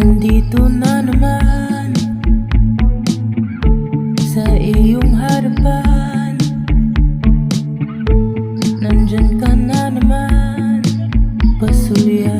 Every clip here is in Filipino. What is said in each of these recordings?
Nandito na naman Sa iyong harapan. Nandyan ka na naman Pasulya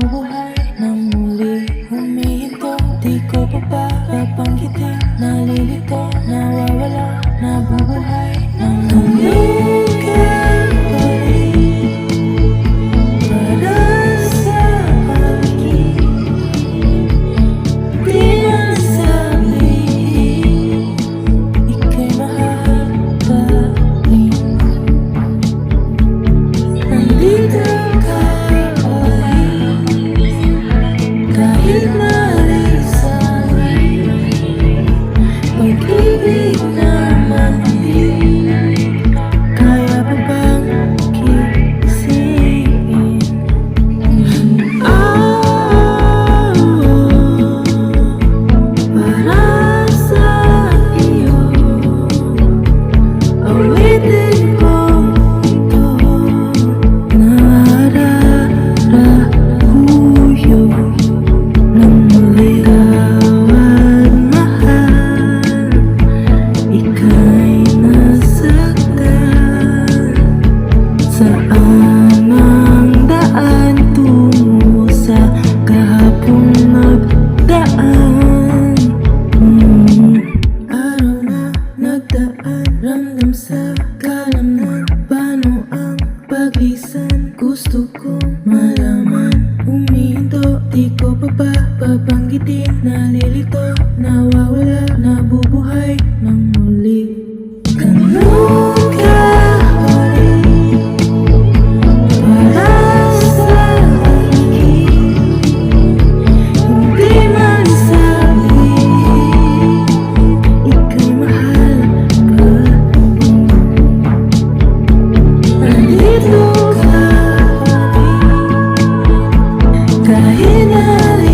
Bumubuhay ng muli Humihinto, di ko pa ba Napanggitin, nalilito Nawawala, nabubuhay ng muli. Alam sa kalaman Paano ang paglisan Gusto kong malaman Uminto, di ko pa ba Babanggitin, nalilito Nawawala, nabubuhay Nang muli Marina